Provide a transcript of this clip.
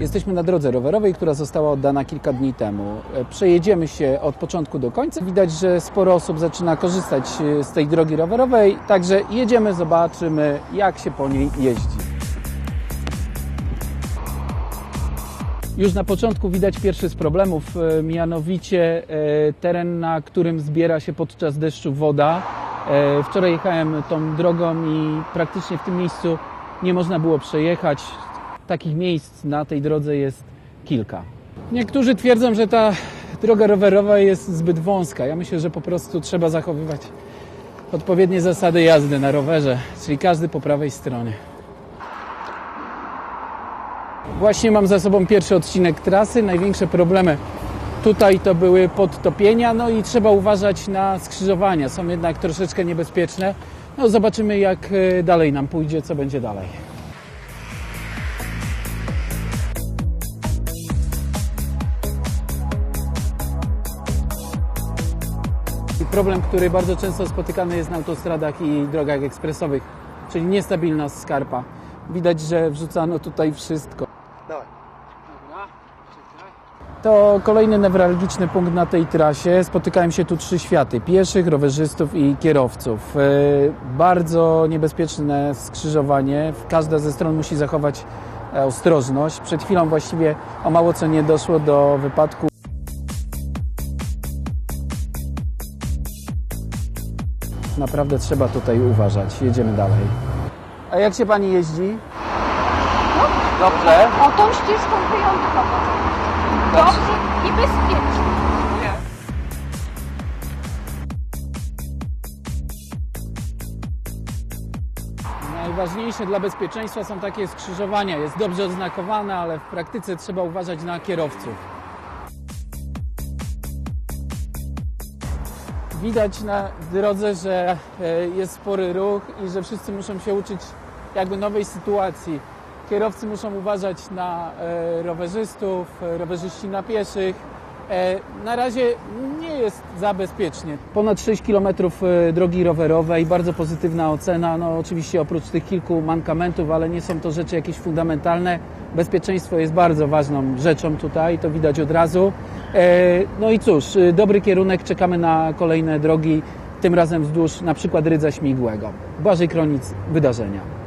Jesteśmy na drodze rowerowej, która została oddana kilka dni temu. E, Przejedziemy się od początku do końca. Widać, że sporo osób zaczyna korzystać e, z tej drogi rowerowej, także jedziemy, zobaczymy, jak się po niej jeździ. Już na początku widać pierwszy z problemów, e, mianowicie teren, na którym zbiera się podczas deszczu woda. Wczoraj jechałem tą drogą i praktycznie w tym miejscu nie można było przejechać. Takich miejsc na tej drodze jest kilka. Niektórzy twierdzą, że ta droga rowerowa jest zbyt wąska. Ja myślę, że po prostu trzeba zachowywać odpowiednie zasady jazdy na rowerze, czyli każdy po prawej stronie. Właśnie mam za sobą pierwszy odcinek trasy. Największe problemy tutaj to były podtopienia, no i trzeba uważać na skrzyżowania. Są jednak troszeczkę niebezpieczne. No zobaczymy jak e, dalej nam pójdzie, co będzie dalej. Problem, który bardzo często spotykany jest na autostradach i drogach ekspresowych, czyli niestabilna skarpa. Widać, że wrzucano tutaj wszystko. Dawaj. To kolejny newralgiczny punkt na tej trasie. Spotykają się tu trzy światy: pieszych, rowerzystów i kierowców. E, Bardzo niebezpieczne skrzyżowanie. Każda ze stron musi zachować e, ostrożność. Przed chwilą właściwie o mało co nie doszło do wypadku. Naprawdę trzeba tutaj uważać. Jedziemy dalej. A jak się pani jeździ? Dobrze. O, tą ścieżką wyjątkowo. Dobrze i bezpiecznie. Najważniejsze dla bezpieczeństwa są takie skrzyżowania. Jest dobrze oznakowane, ale w praktyce trzeba uważać na kierowców. Widać na drodze, że e, jest spory ruch i że wszyscy muszą się uczyć jakby nowej sytuacji. Kierowcy muszą uważać na e, rowerzystów, rowerzyści na pieszych. E, Na razie nie jest za bezpiecznie. Ponad 6 km drogi rowerowej, bardzo pozytywna ocena. No oczywiście oprócz tych kilku mankamentów, ale nie są to rzeczy jakieś fundamentalne. Bezpieczeństwo jest bardzo ważną rzeczą tutaj, to widać od razu. E, No i cóż, dobry kierunek, czekamy na kolejne drogi, tym razem wzdłuż na przykład Rydza Śmigłego. Błażej Kronic, wydarzenia.